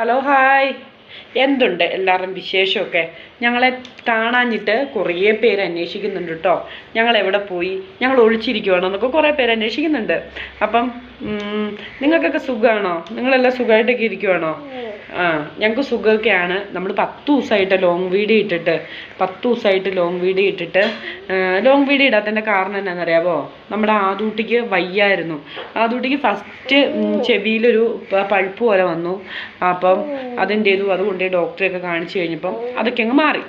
Hello hi എന്തുണ്ട് എല്ലാവരും വിശേഷമൊക്കെ? ഞങ്ങളെ കാണാഞ്ഞിട്ട് കുറേ പേര് അന്വേഷിക്കുന്നുണ്ട് കേട്ടോ ഞങ്ങൾ എവിടെ പോയി? ഞങ്ങൾ ഒളിച്ചിരിക്കുവാണോ എന്നൊക്കെ കുറേ പേര് അന്വേഷിക്കുന്നുണ്ട്. അപ്പം നിങ്ങൾക്കൊക്കെ സുഖമാണോ നിങ്ങളെല്ലാം സുഖമായിട്ടൊക്കെ ഇരിക്കുവാണോ? ആ ഞങ്ങൾക്ക് സുഖമൊക്കെയാണ്. നമ്മൾ പത്ത് ദിവസമായിട്ട് ലോങ് വീഡിയോ ഇട്ടിട്ട് പത്ത് ദിവസമായിട്ട് ലോങ് വീഡിയോ ഇട്ടിട്ട് ലോങ് വീഡിയോ ഇടാത്തതിന്റെ കാരണം എന്നാണെന്നറിയാമോ നമ്മുടെ ആദൂട്ടിക്ക് വയ്യായിരുന്നു. ആദൂട്ടിക്ക് ഫസ്റ്റ് ചെവിയിലൊരു പഴുപ്പ് പോലെ വന്നു. അപ്പം അതെന്ത് ചെയ്തു അതുകൊണ്ട് ഡോക്ടറെയൊക്കെ കാണിച്ചു കഴിഞ്ഞപ്പം അതൊക്കെ അങ്ങ് മാറി.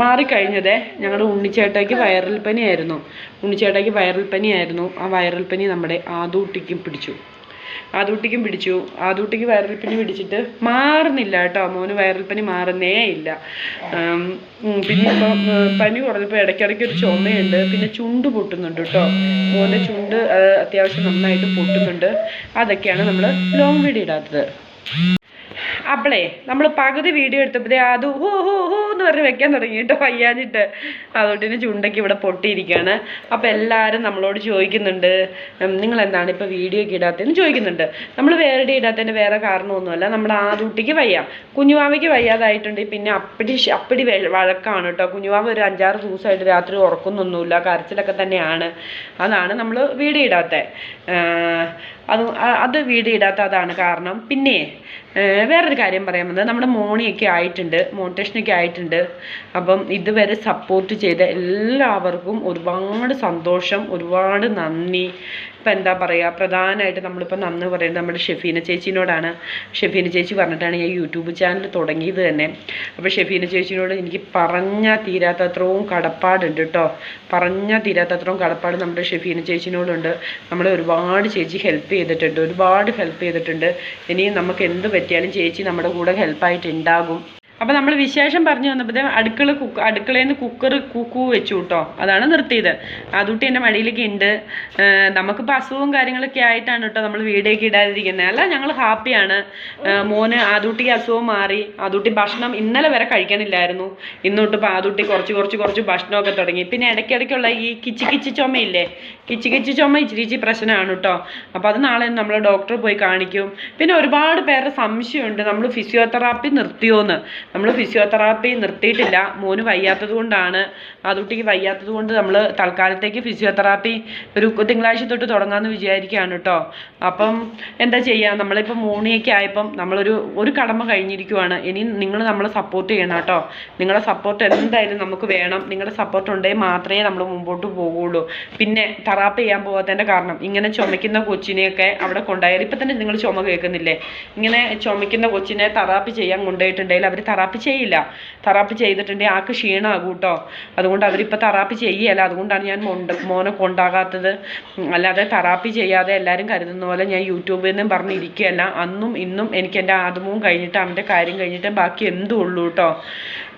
മാറിക്കഴിഞ്ഞതേ ഞങ്ങളുടെ ഉണ്ണിച്ചേട്ടയ്ക്ക് വൈറൽ പനിയായിരുന്നു. ഉണ്ണിച്ചേട്ടയ്ക്ക് വൈറൽ പനിയായിരുന്നു. ആ വൈറൽ പനി നമ്മുടെ ആദൂട്ടിക്കും പിടിച്ചു. ആദൂട്ടിക്കും പിടിച്ചു. ആദൂട്ടിക്ക് വൈറൽ പനി പിടിച്ചിട്ട് മാറുന്നില്ല കേട്ടോ. മോന് വൈറൽ പനി മാറുന്നേ ഇല്ല. പിന്നെ ഇപ്പം പനി കുറഞ്ഞപ്പോൾ ഇടയ്ക്കിടയ്ക്ക് ഒരു ചുമയുണ്ട്. പിന്നെ ചുണ്ട് പൊട്ടുന്നുണ്ട് കേട്ടോ. മോന്റെ ചുണ്ട് അത്യാവശ്യം നന്നായിട്ട് പൊട്ടുന്നുണ്ട്. അതൊക്കെയാണ് നമ്മൾ ലോങ് വീഡിയോ ഇടാത്തത് അപ്പളേ നമ്മൾ പകുതി വീഡിയോ എടുത്തപ്പോഴേ അത് ഹൂ ഹൂ ഹൂ എന്ന് പറഞ്ഞ് വെക്കാൻ തുടങ്ങി കേട്ടോ വയ്യാഞ്ഞിട്ട്. തന്നെ ചുണ്ടയ്ക്ക് ഇവിടെ പൊട്ടിയിരിക്കുകയാണ് അപ്പോൾ എല്ലാവരും നമ്മളോട് ചോദിക്കുന്നുണ്ട് നിങ്ങൾ എന്താണ് ഇപ്പോൾ വീഡിയോ ഒക്കെ ഇടാത്തതെന്ന് ചോദിക്കുന്നുണ്ട്. നമ്മൾ വേറെ ഇടാത്തതിന്റെ വേറെ കാരണമൊന്നുമല്ല നമ്മുടെ ആദൂട്ടിക്ക് വയ്യ. കുഞ്ഞുവാവയ്ക്ക് വയ്യാതായിട്ടുണ്ട് പിന്നെ അപ്പടി അപ്പടി വഴക്കാണ് കേട്ടോ. കുഞ്ഞുവാവ ഒരു അഞ്ചാറ് ദിവസമായിട്ട് രാത്രി ഉറക്കുന്നൊന്നുമില്ല കരച്ചിലൊക്കെ തന്നെയാണ്. അതാണ് നമ്മൾ വീഡിയോ ഇടാത്തത് അത് അത് വീഡിയോ ഇടാത്ത അതാണ് കാരണം. പിന്നെ വേറൊരു കാര്യം പറയാൻ വന്നത്. നമ്മുടെ മോണിയൊക്കെ ആയിട്ടുണ്ട് മോണിറ്റേഷനൊക്കെ ആയിട്ടുണ്ട്. അപ്പം ഇതുവരെ സപ്പോർട്ട് ചെയ്ത എല്ലാവർക്കും ഒരുപാട് സന്തോഷം ഒരുപാട് നന്ദി. ഇപ്പം എന്താ പറയുക പ്രധാനമായിട്ട് നമ്മളിപ്പോൾ നന്ദി പറയുന്നത് നമ്മുടെ ഷെഫീന ചേച്ചിനോടാണ്. ഷെഫീന ചേച്ചി പറഞ്ഞിട്ടാണ് ഞാൻ യൂട്യൂബ് ചാനൽ തുടങ്ങിയത് തന്നെ. അപ്പോൾ ഷെഫീന ചേച്ചിനോട് എനിക്ക് പറഞ്ഞാൽ തീരാത്തത്രയും കടപ്പാടുണ്ട് കേട്ടോ. പറഞ്ഞാൽ തീരാത്തത്രയും കടപ്പാട് നമ്മുടെ ഷെഫീന ചേച്ചിനോടുണ്ട്. നമ്മളെ ഒരുപാട് ചേച്ചി ഹെൽപ്പ് ചെയ്തിട്ടുണ്ട്. ഒരുപാട് ഹെൽപ്പ് ചെയ്തിട്ടുണ്ട്. ഇനിയും നമുക്ക് എന്ത് പറ്റിയാലും ചേച്ചി നമ്മുടെ കൂടെ ഹെൽപ്പായിട്ട് ഉണ്ടാകും. അപ്പോൾ നമ്മൾ വിശേഷം പറഞ്ഞു വന്നപ്പോഴത്തേക്കും അടുക്കള കുക്ക് അടുക്കളയിൽ നിന്ന് കുക്കർ കുക്കു വെച്ചു കേട്ടോ അതാണ് നിർത്തിയത്. അതുട്ടി എന്റെ മടിയിലേക്ക് ഉണ്ട് നമുക്കിപ്പോൾ അസുഖവും കാര്യങ്ങളൊക്കെ ആയിട്ടാണ് കേട്ടോ നമ്മൾ വീടേക്ക് ഇടാതിരിക്കുന്നത് അല്ല ഞങ്ങൾ ഹാപ്പിയാണ് മോന് ആദൂട്ടിക്ക് അസുഖം മാറി. ആദൂട്ടി ഭക്ഷണം ഇന്നലെ വരെ കഴിക്കണില്ലായിരുന്നു. ഇന്നോട്ട് ഇപ്പോൾ ആദൂട്ടി കുറച്ച് കുറച്ച് കുറച്ച് ഭക്ഷണമൊക്കെ തുടങ്ങി. പിന്നെ ഇടയ്ക്കിടയ്ക്കുള്ള ഈ കിച്ചി കിച്ചി ചുമയില്ലേ? കിച്ചി കിച്ചി ചുമ ഇച്ചിരി ഇച്ചിരി പ്രശ്നമാണ് കേട്ടോ അപ്പോൾ അത് നാളെ നമ്മൾ ഡോക്ടറെ പോയി കാണിക്കും. പിന്നെ ഒരുപാട് പേരുടെ സംശയമുണ്ട്. നമ്മൾ ഫിസിയോതെറാപ്പി നിർത്തിയോന്ന്. നമ്മൾ ഫിസിയോതെറാപ്പി നിർത്തിയിട്ടില്ല. മോന് വയ്യാത്തത് കൊണ്ടാണ്. ആദൂട്ടിക്ക് വയ്യാത്തത് കൊണ്ട് നമ്മൾ തൽക്കാലത്തേക്ക് ഫിസിയോതെറാപ്പി ഒരു തിങ്കളാഴ്ച തൊട്ട് തുടങ്ങാമെന്ന് വിചാരിക്കുകയാണ് കേട്ടോ അപ്പം എന്താ ചെയ്യുക നമ്മളിപ്പോൾ മോണിയൊക്കെ ആയപ്പം നമ്മളൊരു ഒരു കടമ കഴിഞ്ഞിരിക്കുവാണ്. ഇനി നിങ്ങൾ നമ്മളെ സപ്പോർട്ട് ചെയ്യണം കേട്ടോ നിങ്ങളുടെ സപ്പോർട്ട് എന്തായാലും നമുക്ക് വേണം. നിങ്ങളുടെ സപ്പോർട്ട് ഉണ്ടെങ്കിൽ മാത്രമേ നമ്മൾ മുമ്പോട്ട് പോകുള്ളൂ പിന്നെ തെറാപ്പി ചെയ്യാൻ പോകാത്തതിന്റെ കാരണം ഇങ്ങനെ ചുമയ്ക്കുന്ന കൊച്ചിനെയൊക്കെ അവിടെ കൊണ്ടുപോയാൽ ഇപ്പം തന്നെ നിങ്ങൾ ചുമ കേൾക്കുന്നില്ലേ? ഇങ്ങനെ ചുമയ്ക്കുന്ന കൊച്ചിനെ തെറാപ്പി ചെയ്യാൻ കൊണ്ടുപോയിട്ടുണ്ടെങ്കിൽ അവർ തെറാപ്പി ചെയ്യില്ല. തറാപ്പ് ചെയ്തിട്ടുണ്ടെങ്കിൽ ആൾക്ക് ക്ഷീണമാകും കേട്ടോ. അതുകൊണ്ട് അവരിപ്പോൾ തറാപ്പ് ചെയ്യല്ല. അതുകൊണ്ടാണ് ഞാൻ മൊണ്ട് മോനെ കൊണ്ടാകാത്തത്. അല്ലാതെ തറാപ്പി ചെയ്യാതെ എല്ലാവരും കരുതുന്ന പോലെ ഞാൻ യൂട്യൂബിൽ നിന്നും പറഞ്ഞിരിക്കുകയല്ല. അന്നും ഇന്നും എനിക്ക് എന്റെ ആദമവും കഴിഞ്ഞിട്ട് അവന്റെ കാര്യം കഴിഞ്ഞിട്ട് ബാക്കി എന്തും ഉള്ളൂ കേട്ടോ.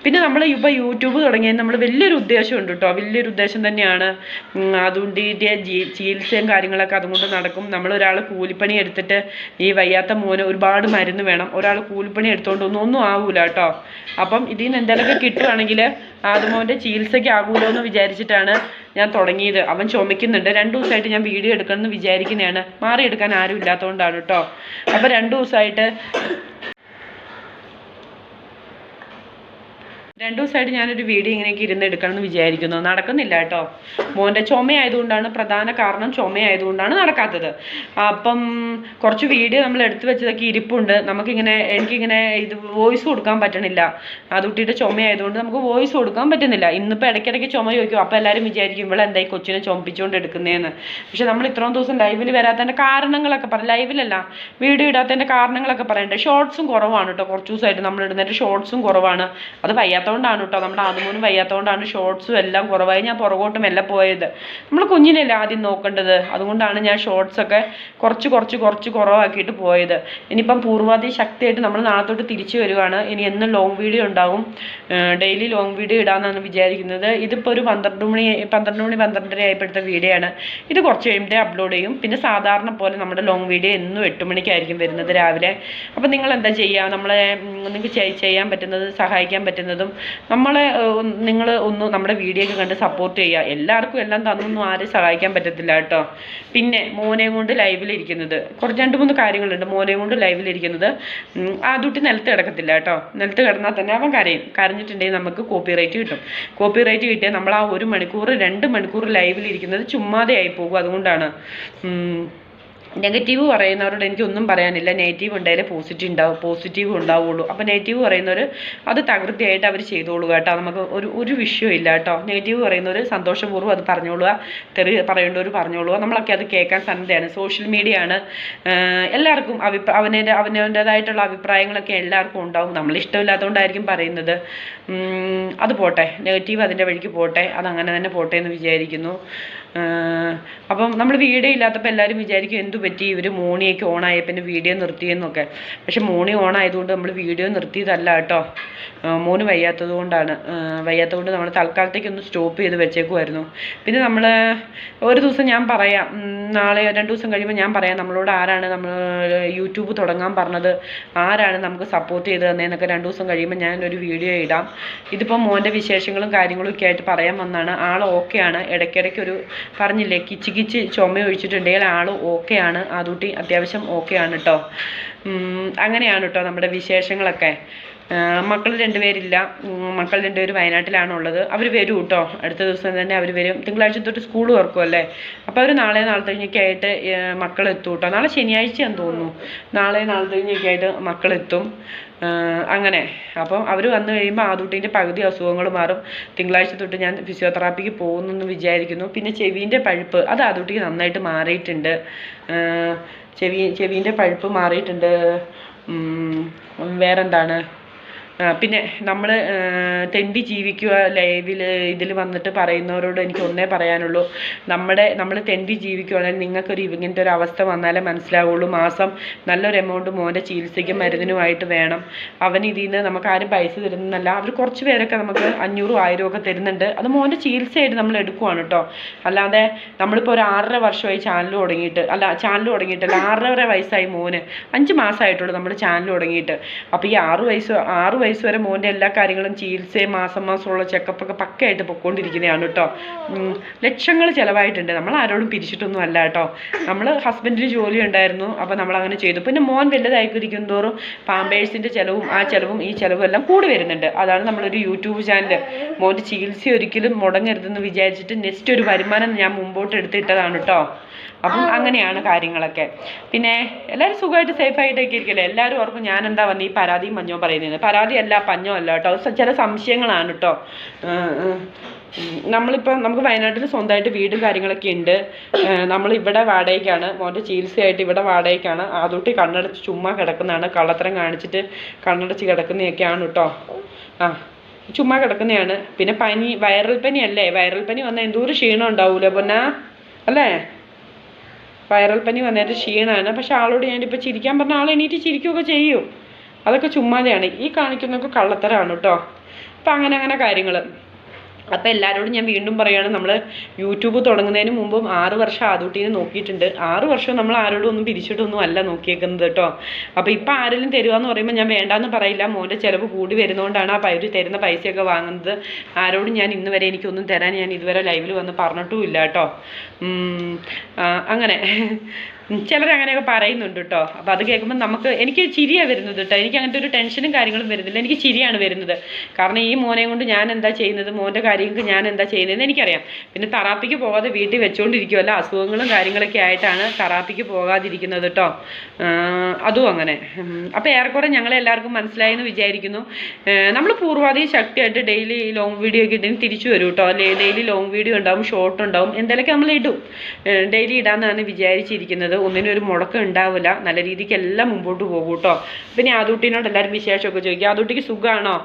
പിന്നെ നമ്മൾ ഇപ്പോൾ യൂട്യൂബ് തുടങ്ങിയത് നമ്മൾ വലിയൊരു ഉദ്ദേശമുണ്ട് കേട്ടോ വലിയൊരു ഉദ്ദേശം തന്നെയാണ്. അതുകൊണ്ട് ഇതിന്റെ ചികിത്സയും കാര്യങ്ങളൊക്കെ അതുകൊണ്ട് നടക്കും. നമ്മൾ ഒരാൾ കൂലിപ്പണി എടുത്തിട്ട് ഈ വയ്യാത്ത മോന് ഒരുപാട് മരുന്ന് വേണം. ഒരാൾ കൂലിപ്പണി എടുത്തുകൊണ്ട് ഒന്നും ഒന്നും ആവൂല കേട്ടോ അപ്പം ഇതിൽ നിന്ന് എന്തെങ്കിലുമൊക്കെ കിട്ടുവാണെങ്കിൽ ആദ്യമോന്റെ ചികിത്സയ്ക്ക് ആകൂലോ എന്ന് വിചാരിച്ചിട്ടാണ് ഞാൻ തുടങ്ങിയത്. അവൻ ചുമക്കുന്നുണ്ട്. രണ്ട് ദിവസമായിട്ട് ഞാൻ വീഡിയോ എടുക്കണമെന്ന് വിചാരിക്കുന്നതാണ് മാറിയെടുക്കാൻ ആരും ഇല്ലാത്തതുകൊണ്ടാണ് കേട്ടോ അപ്പോൾ രണ്ട് ദിവസമായിട്ട് രണ്ടു ദിവസമായിട്ട് ഞാനൊരു വീഡിയോ ഇങ്ങനെയൊക്കെ ഇരുന്ന് എടുക്കണമെന്ന് വിചാരിക്കുന്നു. നടക്കുന്നില്ല കേട്ടോ. മോന്റെ ചുമയായതുകൊണ്ടാണ് പ്രധാന കാരണം ചുമയായതുകൊണ്ടാണ് നടക്കാത്തത്. അപ്പം കുറച്ച് വീഡിയോ നമ്മൾ എടുത്തു വെച്ചതൊക്കെ ഇരിപ്പുണ്ട്. നമുക്കിങ്ങനെ എനിക്കിങ്ങനെ ഇത് വോയിസ് കൊടുക്കാൻ പറ്റണില്ല. അതുട്ടിയുടെ ചുമയായതുകൊണ്ട് നമുക്ക് വോയിസ് കൊടുക്കാൻ പറ്റുന്നില്ല. ഇന്നിപ്പോൾ ഇടയ്ക്കിടയ്ക്ക് ചുമ ചോദിക്കും. അപ്പോൾ എല്ലാവരും വിചാരിക്കും ഇവിടെ എന്തായി കൊച്ചിനെ ചുമപ്പിച്ചുകൊണ്ട് എടുക്കുന്നതെന്ന് പക്ഷെ നമ്മൾ ഇത്രയും ദിവസം ലൈവിൽ വരാത്തതിന്റെ കാരണങ്ങളൊക്കെ പറയാം ലൈവിലല്ല വീഡിയോ ഇടാത്തതിന്റെ കാരണങ്ങളൊക്കെ പറയണ്ടേ. ഷോർട്സും കുറവാണ് കേട്ടോ. കുറച്ച് ദിവസമായിട്ട് നമ്മൾ ഇടുന്നതിന്റെ ഷോർട്സും കുറവാണ്. അത് വയ്യാത്തതുകൊണ്ടാണ് കേട്ടോ നമ്മുടെ ആദ്യമൂന്നും വയ്യാത്തതുകൊണ്ടാണ് ഷോർട്സും എല്ലാം കുറവായി. ഞാൻ പുറകോട്ട് മെല്ലെ പോയത്. നമ്മൾ കുഞ്ഞിനല്ലേ ആദ്യം നോക്കേണ്ടത്? അതുകൊണ്ടാണ് ഞാൻ ഷോർട്സ് ഒക്കെ കുറച്ച് കുറച്ച് കുറച്ച് കുറവാക്കിയിട്ട് പോയത്. ഇനിയിപ്പം പൂർവാധി ശക്തിയായിട്ട് നമ്മൾ നാളത്തോട്ട് തിരിച്ചു വരുവാണ്. ഇനി എന്നും ലോങ് വീഡിയോ ഉണ്ടാവും. ഡെയിലി ലോങ് വീഡിയോ ഇടാമെന്നാണ് വിചാരിക്കുന്നത്. ഇതിപ്പോൾ ഒരു പന്ത്രണ്ട് മണി പന്ത്രണ്ട് മണി പന്ത്രണ്ടര ആയപ്പോഴത്തെ വീഡിയോ ആണ്. ഇത് കുറച്ച് കഴിയുമ്പോഴേ അപ്ലോഡ് ചെയ്യും. പിന്നെ സാധാരണ പോലെ നമ്മുടെ ലോങ് വീഡിയോ എന്നും എട്ട് മണിക്കായിരിക്കും വരുന്നത് രാവിലെ. അപ്പം നിങ്ങൾ എന്താ ചെയ്യുക നമ്മളെ നിങ്ങൾക്ക് ചെയ്- ചെയ്യാൻ പറ്റുന്നത് സഹായിക്കാൻ പറ്റുന്നതും നമ്മളെ നിങ്ങൾ ഒന്ന് നമ്മുടെ വീഡിയോ ഒക്കെ കണ്ട് സപ്പോർട്ട് ചെയ്യുക. എല്ലാവർക്കും എല്ലാം തന്നൊന്നും ആരെയും സഹായിക്കാൻ പറ്റത്തില്ല കേട്ടോ. പിന്നെ മോനെയും കൊണ്ട് ലൈവിലിരിക്കുന്നത് കുറച്ച് രണ്ട് മൂന്ന് കാര്യങ്ങളുണ്ട് മോനെയും കൊണ്ട് ലൈവിലിരിക്കുന്നത് ഉം, ആ കുട്ടി നിലത്ത് കിടക്കത്തില്ല കേട്ടോ. നിലത്ത് കിടന്നാൽ തന്നെ അവൻ കരയും. കരഞ്ഞിട്ടുണ്ടെങ്കിൽ നമുക്ക് കോപ്പിറൈറ്റ് കിട്ടും. കോപ്പിറൈറ്റ് കിട്ടിയാൽ നമ്മൾ ആ ഒരു മണിക്കൂർ രണ്ട് മണിക്കൂർ ലൈവിലിരിക്കുന്നത് ചുമ്മാതെ ആയി പോകും. അതുകൊണ്ടാണ്. നെഗറ്റീവ് പറയുന്നവരോട് എനിക്കൊന്നും പറയാനില്ല. നെഗറ്റീവ് ഉണ്ടായാലേ പോസിറ്റീവ് ഉണ്ടാവും പോസിറ്റീവ് ഉണ്ടാവുള്ളൂ. അപ്പോൾ നെഗറ്റീവ് പറയുന്നവർ അത് തകൃതിയായിട്ട് അവർ ചെയ്തോളൂ കേട്ടോ. നമുക്ക് ഒരു ഒരു വിഷയവും ഇല്ല കേട്ടോ. നെഗറ്റീവ് പറയുന്നവർ സന്തോഷപൂർവം അത് പറഞ്ഞോളുക തെറി പറയേണ്ടവർ പറഞ്ഞോളുക. നമ്മളൊക്കെ അത് കേൾക്കാൻ സന്നദ്ധയാണ്. സോഷ്യൽ മീഡിയ ആണ് എല്ലാവർക്കും അഭിപ്രായ അവനെ അവനവന്റേതായിട്ടുള്ള അഭിപ്രായങ്ങളൊക്കെ എല്ലാവർക്കും ഉണ്ടാവും. നമ്മളിഷ്ടമില്ലാത്തതുകൊണ്ടായിരിക്കും പറയുന്നത്. അത് പോട്ടെ. നെഗറ്റീവ് അതിന്റെ വഴിക്ക് പോട്ടെ. അതങ്ങനെ തന്നെ പോട്ടെ എന്ന് വിചാരിക്കുന്നു. അപ്പം നമ്മൾ വീഡിയോ ഇല്ലാത്തപ്പോൾ എല്ലാവരും വിചാരിക്കും എന്തു പറ്റി ഇവർ മോണിയൊക്കെ ഓണായ പിന്നെ വീഡിയോ നിർത്തിയെന്നൊക്കെ. പക്ഷെ മോണി ഓൺ ആയതുകൊണ്ട് നമ്മൾ വീഡിയോ നിർത്തിയതല്ല കേട്ടോ. മോന് വയ്യാത്തത് കൊണ്ടാണ്. വയ്യാത്തതുകൊണ്ട് വയ്യാത്തത് കൊണ്ട് നമ്മൾ തൽക്കാലത്തേക്ക് ഒന്ന് സ്റ്റോപ്പ് ചെയ്ത് വെച്ചേക്കുമായിരുന്നു പിന്നെ നമ്മൾ ഒരു ദിവസം ഞാൻ പറയാം. നാളെ രണ്ട് ദിവസം കഴിയുമ്പോൾ ഞാൻ പറയാം നമ്മളോട് ആരാണ് നമ്മൾ യൂട്യൂബ് തുടങ്ങാൻ പറഞ്ഞത് ആരാണ് നമുക്ക് സപ്പോർട്ട് ചെയ്ത് തന്നതെന്നൊക്കെ രണ്ട് ദിവസം കഴിയുമ്പോൾ ഞാൻ ഒരു വീഡിയോ ഇടാം. ഇതിപ്പോൾ മോന്റെ വിശേഷങ്ങളും കാര്യങ്ങളും ഒക്കെ ആയിട്ട് പറയാൻ വന്നാണ്. ആൾ ഓക്കെയാണ്. ഇടയ്ക്കിടയ്ക്ക് ഒരു പറഞ്ഞില്ലേ കിച്ച് കിച്ച് ചുമ ഒഴിച്ചിട്ടുണ്ടെങ്കിൽ ആൾ ഓക്കെയാണ്. ആദൂട്ടി അത്യാവശ്യം ഓക്കെയാണ് കേട്ടോ ട്ടോ. അങ്ങനെയാണ് കേട്ടോ നമ്മുടെ വിശേഷങ്ങളൊക്കെ. മക്കൾ രണ്ടുപേരില്ല. മക്കൾ രണ്ടുപേരും വയനാട്ടിലാണുള്ളത് അവർ വരും കേട്ടോ അടുത്ത ദിവസം തന്നെ അവർ വരും. തിങ്കളാഴ്ച തൊട്ട് സ്കൂൾ തുറക്കുമല്ലേ അപ്പോൾ അവർ നാളെ നാളെ കഴിഞ്ഞൊക്കെ ആയിട്ട് മക്കൾ എത്തും കേട്ടോ നാളെ ശനിയാഴ്ചയാണെന്ന് തോന്നുന്നു. നാളെ നാളെ കഴിഞ്ഞൊക്കെ ആയിട്ട് മക്കളെത്തും. ആഹ് അങ്ങനെ. അപ്പം അവർ വന്നു കഴിയുമ്പോൾ ആദൂട്ടീന്റെ പകുതി അസുഖങ്ങൾ മാറും. തിങ്കളാഴ്ച തൊട്ട് ഞാൻ ഫിസിയോതെറാപ്പിക്ക് പോകുന്നെന്ന് വിചാരിക്കുന്നു. പിന്നെ ചെവീന്റെ പഴുപ്പ് അത് ആദൂട്ടിക്ക് നന്നായിട്ട് മാറിയിട്ടുണ്ട്. ചെവി ചെവീന്റെ പഴുപ്പ് മാറിയിട്ടുണ്ട്. വേറെ വേറെന്താണ്? പിന്നെ നമ്മൾ തെണ്ടി ജീവിക്കുക ലൈവിൽ ഇതിൽ വന്നിട്ട് പറയുന്നവരോട് എനിക്ക് ഒന്നേ പറയാനുള്ളൂ. നമ്മുടെ നമ്മൾ തെണ്ടി ജീവിക്കുകയാണെങ്കിൽ നിങ്ങൾക്കൊരു ഇങ്ങനത്തെ ഒരു അവസ്ഥ വന്നാലേ മനസ്സിലാവുള്ളൂ. മാസം നല്ലൊരു എമൗണ്ട് മോന്റെ ചികിത്സയ്ക്കും മരുന്നിനുമായിട്ട് വേണം. അവൻ ഇതിൽ നിന്ന് നമുക്ക് ആരും പൈസ തരുന്നല്ല അവർ കുറച്ച് പേരൊക്കെ നമുക്ക് അഞ്ഞൂറും ആയിരം ഒക്കെ തരുന്നുണ്ട്. അത് മോന്റെ ചികിത്സയായിട്ട് നമ്മൾ എടുക്കുവാണ് കേട്ടോ. അല്ലാതെ നമ്മളിപ്പോൾ ഒരു ആറര വർഷമായി ചാനൽ തുടങ്ങിയിട്ട് അല്ല ചാനൽ തുടങ്ങിയിട്ടല്ല ആറര വയസ്സായി മോന്. അഞ്ച് മാസമായിട്ടുള്ളൂ നമ്മൾ ചാനൽ തുടങ്ങിയിട്ട്. അപ്പോൾ ഈ ആറ് വയസ്സ് ആറ് വയസ്സ് വരെ മോന്റെ എല്ലാ കാര്യങ്ങളും ചികിത്സയും മാസം മാസമുള്ള ചെക്കപ്പൊക്കെ പക്കയായിട്ട് പൊക്കോണ്ടിരിക്കുന്നതാണ് കേട്ടോ. ലക്ഷങ്ങൾ ചിലവായിട്ടുണ്ട്. നമ്മൾ ആരോടും പിരിച്ചിട്ടൊന്നും അല്ല കേട്ടോ. നമ്മൾ ഹസ്ബൻഡിന് ജോലി ഉണ്ടായിരുന്നു. അപ്പോൾ നമ്മൾ അങ്ങനെ ചെയ്തു. പിന്നെ മോൻ വലുതായിക്കൊരിക്കും തോറും പാമ്പേഴ്സിന്റെ ചിലവും ആ ചിലവും ഈ ചിലവും എല്ലാം കൂടി വരുന്നുണ്ട്. അതാണ് നമ്മളൊരു യൂട്യൂബ് ചാനൽ. മോന്റെ ചികിത്സ ഒരിക്കലും മുടങ്ങരുതെന്ന് വിചാരിച്ചിട്ട് നെക്സ്റ്റ് ഒരു വരുമാനം ഞാൻ മുമ്പോട്ട് എടുത്തിട്ടതാണ് കേട്ടോ. അപ്പം അങ്ങനെയാണ് കാര്യങ്ങളൊക്കെ. പിന്നെ എല്ലാവരും സുഖമായിട്ട് സേഫ് ആയിട്ടൊക്കെ ഇരിക്കല്ലേ? എല്ലാവരും ഓർക്കും ഞാൻ എന്താ വന്ന് ഈ പരാതിയും മഞ്ഞോ പറയുന്നത് പരാതി അല്ല പഞ്ഞോ അല്ല കേട്ടോ. ചില സംശയങ്ങളാണ് കേട്ടോ. നമ്മളിപ്പോൾ നമുക്ക് വയനാട്ടിൽ സ്വന്തമായിട്ട് വീടും കാര്യങ്ങളൊക്കെ ഉണ്ട്. നമ്മൾ ഇവിടെ വാടകയ്ക്കാണ്. മോന്റെ ചികിത്സയായിട്ട് ഇവിടെ വാടകയ്ക്കാണ്. ആദൂട്ടി കണ്ണടച്ച് ചുമ്മാ കിടക്കുന്നതാണ്. കള്ളത്തരം കാണിച്ചിട്ട് കണ്ണടച്ച് കിടക്കുന്നതൊക്കെയാണ് കേട്ടോ. ആ ചുമ്മാ കിടക്കുന്നതാണ്. പിന്നെ പനി വൈറൽ പനി അല്ലേ വൈറൽ പനി വന്നാൽ എന്തോരം ക്ഷീണം ഉണ്ടാവൂലേ പൊന്നാ? അല്ലേ? വൈറൽ പനി വന്നിട്ട് ക്ഷീണമാണ്. പക്ഷെ ആളോട് ഞാനിപ്പോൾ ചിരിക്കാൻ പറഞ്ഞ ആൾ എണീറ്റ് ചിരിക്കുകയൊക്കെ ചെയ്യും. അതൊക്കെ ചുമ്മാതെയാണ്. ഈ കാണിക്കുന്നതൊക്കെ കള്ളത്തരമാണ് കേട്ടോ. അപ്പം അങ്ങനെ അങ്ങനെ കാര്യങ്ങൾ അപ്പോൾ എല്ലാവരോടും ഞാൻ വീണ്ടും പറയുകയാണ് നമ്മൾ യൂട്യൂബ് തുടങ്ങുന്നതിന് മുമ്പും ആറ് വർഷം ആദൂട്ടീനെ നോക്കിയിട്ടുണ്ട്. ആറ് വർഷം നമ്മൾ ആരോടും ഒന്നും പിരിച്ചിട്ടൊന്നും അല്ല നോക്കിയേക്കുന്നത് കേട്ടോ. അപ്പോൾ ഇപ്പം ആരെങ്കിലും തരുവാന്ന് പറയുമ്പോൾ ഞാൻ വേണ്ടാന്ന് പറയില്ല. മോന്റെ ചിലവ് കൂടി വരുന്നതുകൊണ്ടാണ് ആ പൈസ തരുന്ന പൈസയൊക്കെ വാങ്ങുന്നത്. ആരോടും ഞാൻ ഇന്ന് വരെ എനിക്കൊന്നും തരാൻ ഞാൻ ഇതുവരെ ലൈവിൽ വന്ന് പറഞ്ഞിട്ടും ഇല്ല കേട്ടോ. അങ്ങനെ. ചിലർ അങ്ങനെയൊക്കെ പറയുന്നുണ്ട് കേട്ടോ അപ്പോൾ അത് കേൾക്കുമ്പോൾ നമുക്ക് എനിക്ക് ചിരിയാണ് വരുന്നത് കേട്ടോ എനിക്ക് അങ്ങനത്തെ ഒരു ടെൻഷനും കാര്യങ്ങളും വരുന്നില്ല. എനിക്ക് ചിരിയാണ് വരുന്നത്. കാരണം ഈ മോനെ കൊണ്ട് ഞാൻ എന്താ ചെയ്യുന്നത്? മോന്റെ കാര്യങ്ങൾക്ക് ഞാൻ എന്താ ചെയ്യുന്നതെന്ന് എനിക്കറിയാം. പിന്നെ തെറാപ്പിക്ക് പോകാതെ വീട്ടിൽ വെച്ചുകൊണ്ടിരിക്കുമല്ലോ അസുഖങ്ങളും കാര്യങ്ങളൊക്കെ ആയിട്ടാണ് തെറാപ്പിക്ക് പോകാതിരിക്കുന്നത് കേട്ടോ അതും അങ്ങനെ. അപ്പോൾ ഏറെക്കുറെ ഞങ്ങളെ എല്ലാവർക്കും മനസ്സിലായെന്ന് വിചാരിക്കുന്നു. നമ്മൾ പൂർവാധി ശക്തിയായിട്ട് ഡെയിലി ലോങ് വീഡിയോ ഒക്കെ ഇട്ടിന് തിരിച്ചു വരും കേട്ടോ ഡെയിലി ലോങ് വീഡിയോ ഉണ്ടാവും ഷോർട്ട് ഉണ്ടാവും എന്തെങ്കിലുമൊക്കെ നമ്മൾ ഇടും. ഡെയിലി ഇടാമെന്നാണ് വിചാരിച്ചിരിക്കുന്നത്. ഒന്നിനും ഒരു മുടക്കം ഉണ്ടാവില്ല. നല്ല രീതിക്ക് എല്ലാം മുമ്പോട്ട് പോകും കേട്ടോ പിന്നെ ആദൂട്ടിനോട് എല്ലാവരും വിശേഷമൊക്കെ ചോദിക്കും. ആദൂട്ടിക്ക് സുഖമാണോ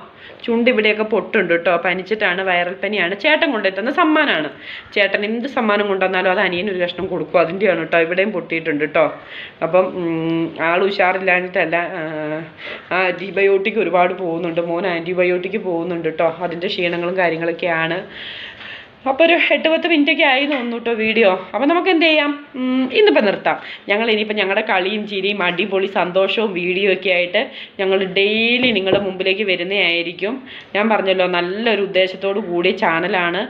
ചുണ്ട് ഇവിടെയൊക്കെ പൊട്ടുണ്ട് കേട്ടോ. പനിച്ചിട്ടാണ് വൈറൽ പനിയാണ്. ചേട്ടൻ കൊണ്ടുത്തുന്ന സമ്മാനമാണ് ചേട്ടൻ എന്ത് സമ്മാനം കൊണ്ടുവന്നാലും അത് അനിയന് ഒരു കഷ്ണം കൊടുക്കും. അതിന്റെയാണ് കേട്ടോ. ഇവിടെയും പൊട്ടിയിട്ടുണ്ട് കേട്ടോ. അപ്പം ആൾ ഉഷാറില്ലാഞ്ഞിട്ടല്ല ആന്റിബയോട്ടിക് ഒരുപാട് പോകുന്നുണ്ട്. മോൻ ആന്റിബയോട്ടിക് പോകുന്നുണ്ട് കേട്ടോ. അതിന്റെ ക്ഷീണങ്ങളും കാര്യങ്ങളൊക്കെയാണ്. അപ്പോൾ ഒരു എട്ട് പത്ത് മിനിറ്റൊക്കെ ആയി തോന്നുന്നു കേട്ടോ വീഡിയോ. അപ്പോൾ നമുക്ക് എന്ത് ചെയ്യാം ഇന്നിപ്പോൾ നിർത്താം. ഞങ്ങൾ ഇനിയിപ്പോൾ ഞങ്ങളുടെ കളിയും ചിരിയും അടിപൊളി സന്തോഷവും വീഡിയോ ഒക്കെ ആയിട്ട് ഞങ്ങൾ ഡെയിലി നിങ്ങളുടെ മുമ്പിലേക്ക് വരുന്നതായിരിക്കും. ഞാൻ പറഞ്ഞല്ലോ നല്ലൊരു ഉദ്ദേശത്തോടു കൂടിയ ചാനലാണ്.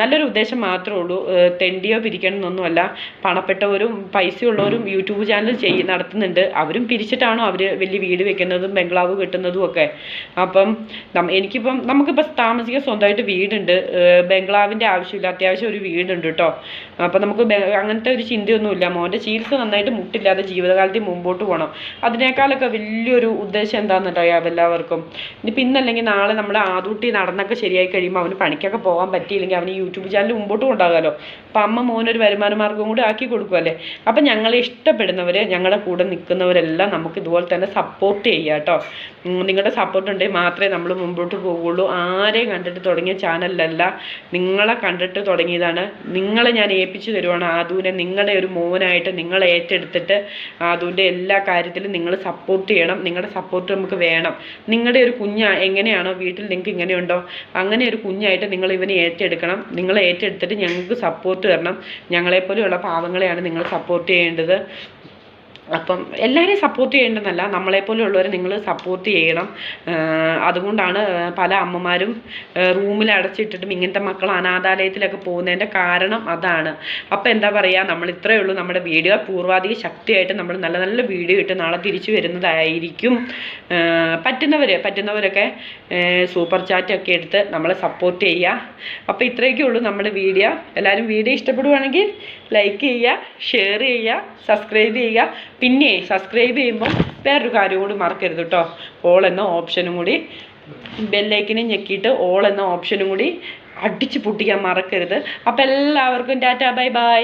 നല്ലൊരു ഉദ്ദേശം മാത്രമേ ഉള്ളൂ. തെണ്ടിയോ പിരിക്കണമെന്നൊന്നുമല്ല. പണപ്പെട്ടവരും പൈസയുള്ളവരും യൂട്യൂബ് ചാനൽ ചെയ്ത് നടത്തുന്നുണ്ട്. അവരും പിരിച്ചിട്ടാണോ അവർ വലിയ വീട് വെക്കുന്നതും ബംഗ്ലാവ് കെട്ടുന്നതും ഒക്കെ. അപ്പം എനിക്കിപ്പം നമുക്കിപ്പോൾ താമസിക്കാൻ സ്വന്തമായിട്ട് വീടുണ്ട്. ബംഗ്ലാവിന്റെ ആവശ്യമില്ല. അത്യാവശ്യം ഒരു വീടുണ്ട് കേട്ടോ അപ്പം നമുക്ക് അങ്ങനത്തെ ഒരു ചിന്തയൊന്നുമില്ല. മോന്റെ ചികിത്സ നന്നായിട്ട് മുട്ടില്ലാതെ ജീവിതകാലത്തിൽ മുമ്പോട്ട് പോകണം അതിനേക്കാളൊക്കെ വലിയൊരു ഉദ്ദേശം എന്താണെന്ന് അറിയാം എല്ലാവർക്കും? ഇനിയിപ്പോൾ ഇന്നല്ലെങ്കിൽ നാളെ നമ്മുടെ ആദൂട്ടി നടന്നൊക്കെ ശരിയായി കഴിയുമ്പോൾ അവന് പണിക്കൊക്കെ പോകാൻ പറ്റിയില്ലെങ്കിൽ അവന് യൂട്യൂബ് ചാനൽ മുമ്പോട്ട് കൊണ്ടാകാമല്ലോ അപ്പം അമ്മ മോനൊരു വരുമാന മാർഗം കൂടി ആക്കി കൊടുക്കുമല്ലേ അപ്പം ഞങ്ങളെ ഇഷ്ടപ്പെടുന്നവർ ഞങ്ങളുടെ കൂടെ നിൽക്കുന്നവരെല്ലാം നമുക്ക് ഇതുപോലെ തന്നെ സപ്പോർട്ട് ചെയ്യുക കേട്ടോ. നിങ്ങളുടെ സപ്പോർട്ട് ഉണ്ടെങ്കിൽ മാത്രമേ നമ്മൾ മുമ്പോട്ട് പോകുള്ളൂ ആരെയും കണ്ടിട്ട് തുടങ്ങിയ ചാനലല്ല നിങ്ങളെ കണ്ടിട്ട് തുടങ്ങിയതാണ്. നിങ്ങളെ ഞാൻ ഏൽപ്പിച്ചു തരുവാണ് ആദുവിനെ. നിങ്ങളുടെ ഒരു മോനായിട്ട് നിങ്ങൾ ഏറ്റെടുത്തിട്ട് ആദുവിന്റെ എല്ലാ കാര്യത്തിലും നിങ്ങൾ സപ്പോർട്ട് ചെയ്യണം. നിങ്ങളുടെ സപ്പോർട്ട് നമുക്ക് വേണം. നിങ്ങളുടെ ഒരു കുഞ്ഞ് എങ്ങനെയാണോ വീട്ടിൽ നിങ്ങൾക്ക് ഇങ്ങനെയുണ്ടോ? അങ്ങനെ ഒരു കുഞ്ഞായിട്ട് നിങ്ങൾ ഇവനെ ഏറ്റെടുക്കണം. നിങ്ങൾ ഏറ്റെടുത്തിട്ട് ഞങ്ങൾക്ക് സപ്പോർട്ട് തരണം. ഞങ്ങളെപ്പോലെയുള്ള പാവങ്ങളെയാണ് നിങ്ങൾ സപ്പോർട്ട് ചെയ്യേണ്ടത്. അപ്പം എല്ലാവരെയും സപ്പോർട്ട് ചെയ്യേണ്ടതല്ല. നമ്മളെപ്പോലെയുള്ളവരെ നിങ്ങൾ സപ്പോർട്ട് ചെയ്യണം. അതുകൊണ്ടാണ് പല അമ്മമാരും റൂമിൽ അടച്ചിട്ടിട്ടും ഇങ്ങനത്തെ മക്കൾ അനാഥാലയത്തിലൊക്കെ പോകുന്നതിന്റെ കാരണം അതാണ്. അപ്പം എന്താ പറയുക നമ്മൾ ഇത്രയേ ഉള്ളൂ. നമ്മുടെ വീഡിയോ പൂർവാധിക ശക്തിയായിട്ട് നമ്മൾ നല്ല നല്ല വീഡിയോ ഇട്ട് നാളെ തിരിച്ചു വരുന്നതായിരിക്കും. പറ്റുന്നവർ പറ്റുന്നവരൊക്കെ സൂപ്പർ ചാറ്റൊക്കെ എടുത്ത് നമ്മളെ സപ്പോർട്ട് ചെയ്യുക. അപ്പോൾ ഇത്രയൊക്കെ ഉള്ളൂ നമ്മുടെ വീഡിയോ. എല്ലാവരും വീഡിയോ ഇഷ്ടപ്പെടുവാണെങ്കിൽ ലൈക്ക് ചെയ്യുക ഷെയർ ചെയ്യുക സബ്സ്ക്രൈബ് ചെയ്യുക. പിന്നെ സബ്സ്ക്രൈബ് ചെയ്യുമ്പോൾ വേറൊരു കാര്യം കൂടി മറക്കരുത് കേട്ടോ ഓൾ എന്ന ഓപ്ഷനും കൂടി ബെല്ലൈക്കിനെ ഞെക്കിയിട്ട് ഓൾ എന്ന ഓപ്ഷനും കൂടി അടിച്ചു പൊട്ടിക്കാൻ മറക്കരുത്. അപ്പോൾ എല്ലാവർക്കും ടാറ്റ ബൈ ബൈ.